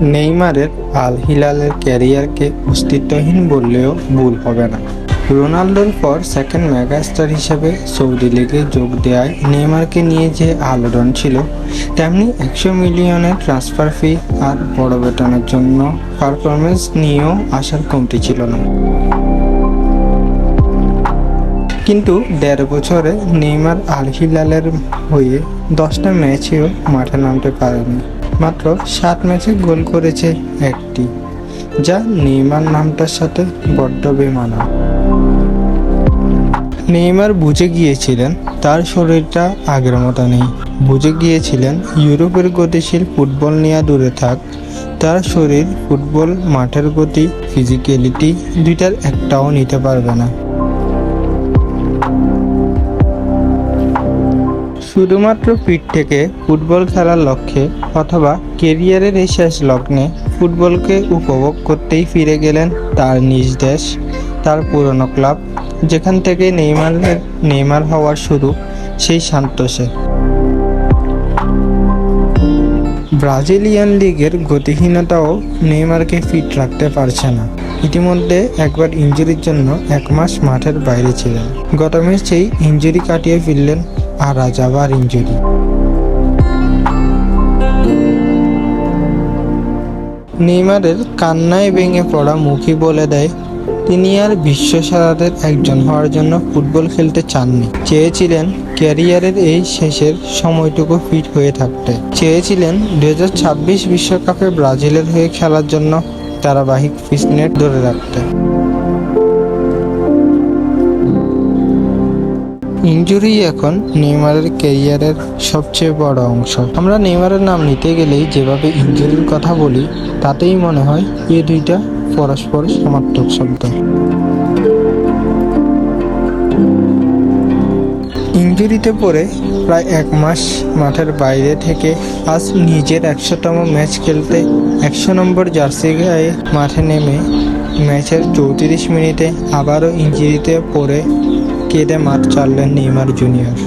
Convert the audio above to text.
নেইমারের আল হিলালের ক্যারিয়ারকে অস্তিত্বহীন বললেও ভুল হবে না। রোনাল্ডোর পর সেকেন্ড মেগাস্টার হিসেবে সৌদি লিগে যোগ দেওয়ায় নেইমারকে নিয়ে যে আলোড়ন ছিল, তেমনি একশো মিলিয়নের ট্রান্সফার ফি আর বড় বেতনের জন্য পারফরমেন্স নিয়েও আসার কমতি ছিল না। কিন্তু দেড় বছরে নেইমার আল হিলালের হয়ে দশটা ম্যাচেও মাঠে নামতে পারেনি মাত্র সাত ম্যাচে গোল করেছে একটি, যা নেইমার নামটার সাথে বড্ড বেমানা। নেইমার বুঝে গিয়েছিলেন তার শরীরটা আগের মতো নেই। বুঝে গিয়েছিলেন ইউরোপের গতিশীল ফুটবল নিয়ে দূরে থাক, তার শরীর ফুটবল মাঠের গতি ফিজিক্যালিটি দুইটার একটাও নিতে পারবে না। শুধুমাত্র পিঠ থেকে ফুটবল খেলার লক্ষ্যে অথবা কেরিয়ারের এই শেষ লগ্নে ফুটবলকে উপভোগ করতেই ফিরে গেলেন তার নিজ দেশ, তার পুরনো ক্লাব, যেখান থেকে নেইমারের, নেইমার হওয়ার শুরু সেই সান্তোসে ব্রাজিলিয়ান লিগের গতিহীনতাও নেইমারকে ফিট রাখতে পারছে না। ইতিমধ্যে একবার ইঞ্জুরির জন্য এক মাস মাঠের বাইরে ছিলেন। গত ম্যাচেই ইঞ্জুরি কাটিয়ে ফিরলেন আর আজ আবার ইঞ্জুরি নেইমারের কান্নায় ভেঙে পড়া মুখই বলে দেয়, তিনি আর বিশ্বসেরাদের একজন হওয়ার জন্য ফুটবল খেলতে চাননি। চেয়েছিলেন ক্যারিয়ারের এই শেষের সময়টুকু ফিট হয়ে থাকতে। চেয়েছিলেন দু বিশ্বকাপে ব্রাজিলের হয়ে খেলার জন্য ধারাবাহিক ফিটনেস ধরে রাখতে। ইঞ্জুরি এখন নেইমারের ক্যারিয়ারের সবচেয়ে বড় অংশ। আমরা নেইমারের নাম নিতে গেলেই যেভাবে ইঞ্জুরির কথা বলি, তাতেই মনে হয় এই দুইটা পরস্পর সমার্থক শব্দ। ইঞ্জুরিতে পড়ে প্রায় এক মাস মাঠের বাইরে থেকে আজ নিজের একশোতম ম্যাচ খেলতে একশো নম্বর জার্সি গায়ে মাঠে নেমে ম্যাচের চৌত্রিশ মিনিটে আবারও ইঞ্জুরিতে পড়ে কেঁদে মাঠ ছাড়লেন নেইমার জুনিয়র।